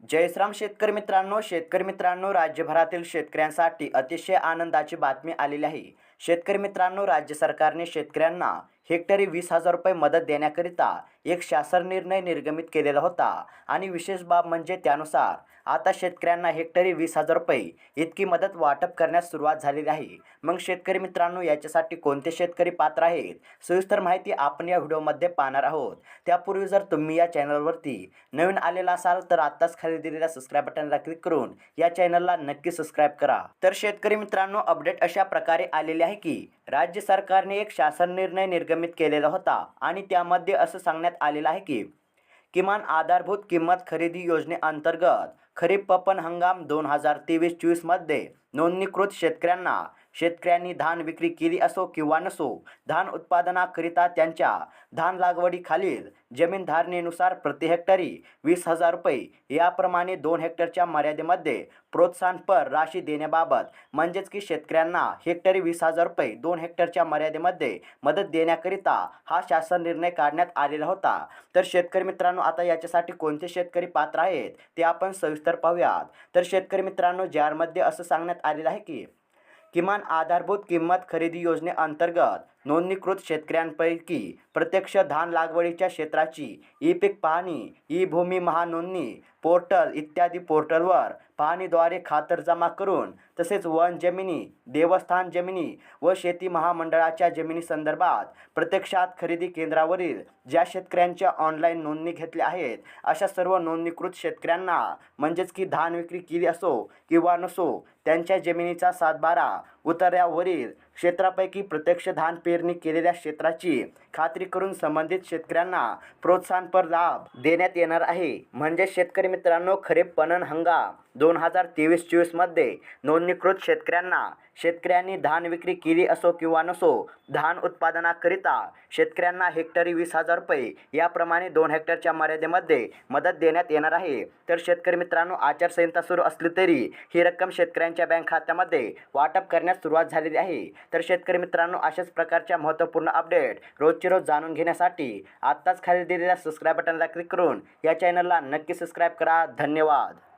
जयश्राम शेतकरी मित्रांनो शेतकरी मित्रांनो राज्यभरातील शेतकऱ्यांसाठी अतिशय आनंदाची बातमी आलेली आहे. शेतकरी मित्रांनो राज्य सरकारने शेतकऱ्यांना हेक्टरी वीस हजार रुपये मदत देण्याकरिता एक शासन निर्णय निर्गमित केलेला होता. आणि विशेष बाब म्हणजे त्यानुसार आता शेतकऱ्यांना हेक्टरी वीस हजार रुपये इतकी मदत वाटप करण्यास सुरुवात झालेली आहे. मग शेतकरी मित्रांनो याच्यासाठी कोणते शेतकरी पात्र आहेत? सविस्तर माहिती आपण या व्हिडिओमध्ये पाहणार आहोत. त्यापूर्वी जर तुम्ही या चॅनलवरती नवीन आलेला असाल तर आत्ताच खाली दिलेल्या सबस्क्राईब बटनला क्लिक करून या चॅनलला नक्की सबस्क्राईब करा. तर शेतकरी मित्रांनो अपडेट अशा प्रकारे आलेले आहे की राज्य सरकारने एक शासन निर्णय निर्गमित केलेला होता. आणि त्यामध्ये असं सांगण्यात आलेलं आहे की किमान आधारभूत किंमत खरेदी योजनेअंतर्गत खरीप पपन हंगाम दोन हजार तेवीस चोवीसमध्ये नोंदणीकृत शेतकऱ्यांना शेतकऱ्यांनी धान विक्री केली असो किंवा नसो धान उत्पादनाकरिता त्यांच्या धान लागवडीखालील जमीन धारणेनुसार प्रति हेक्टरी वीस हजार रुपये याप्रमाणे दोन हेक्टरच्या मर्यादेमध्ये प्रोत्साहनपर राशी देण्याबाबत म्हणजेच की शेतकऱ्यांना हेक्टरी वीस हजार रुपये दोन हेक्टरच्या मर्यादेमध्ये मदत देण्याकरिता हा शासन निर्णय काढण्यात आलेला होता. तर शेतकरी मित्रांनो आता याच्यासाठी कोणते शेतकरी पात्र आहेत ते आपण सविस्तर पाहूयात. तर शेतकरी मित्रांनो ज्यामध्ये असं सांगण्यात आलेलं आहे की किमान आधारभूत किंमत खरेदी योजनेअंतर्गत नोंदणीकृत शेतकऱ्यांपैकी प्रत्यक्ष धान लागवडीच्या क्षेत्राची ई पीक पाहणी ई भूमी महानोंदणी पोर्टल इत्यादी पोर्टलवर पाहणीद्वारे खातर जमा करून तसेच वन जमिनी देवस्थान जमिनी व शेती महामंडळाच्या जमिनी संदर्भात प्रत्यक्षात खरेदी केंद्रावरील ज्या शेतकऱ्यांच्या ऑनलाईन नोंदणी घेतल्या आहेत अशा सर्व नोंदणीकृत शेतकऱ्यांना म्हणजेच की धान विक्री केली असो किंवा नसो त्यांच्या जमिनीचा सातबारा उतार्यावरील क्षेत्रापैकी प्रत्यक्ष धान पेरणी केलेल्या क्षेत्राची खात्री करून संबंधित शेतकऱ्यांना प्रोत्साहनपर लाभ देण्यात येणार आहे. म्हणजे शेतकरी मित्रांनो खरीप पणन हंगाम दोन हजार तेवीस चोवीसमध्ये नोंदणीकृत शेतकऱ्यांना शेतकऱ्यांनी धान विक्री केली असो किंवा नसो धान उत्पादनाकरिता शेतकऱ्यांना हेक्टरी वीस हजार रुपये याप्रमाणे दोन हेक्टरच्या मर्यादेमध्ये मदत देण्यात येणार आहे. तर शेतकरी मित्रांनो आचारसंहिता सुरू असली तरी ही रक्कम शेतकऱ्यांच्या बँक खात्यामध्ये वाटप करण्यास सुरुवात झालेली आहे. तर शेतकरी मित्रांनो अशाच प्रकारच्या महत्त्वपूर्ण अपडेट रोजचे रोज जाणून घेण्यासाठी आत्ताच खाली दिलेल्या सबस्क्राईब बटनला क्लिक करून या चॅनलला नक्की सबस्क्राईब करा. धन्यवाद.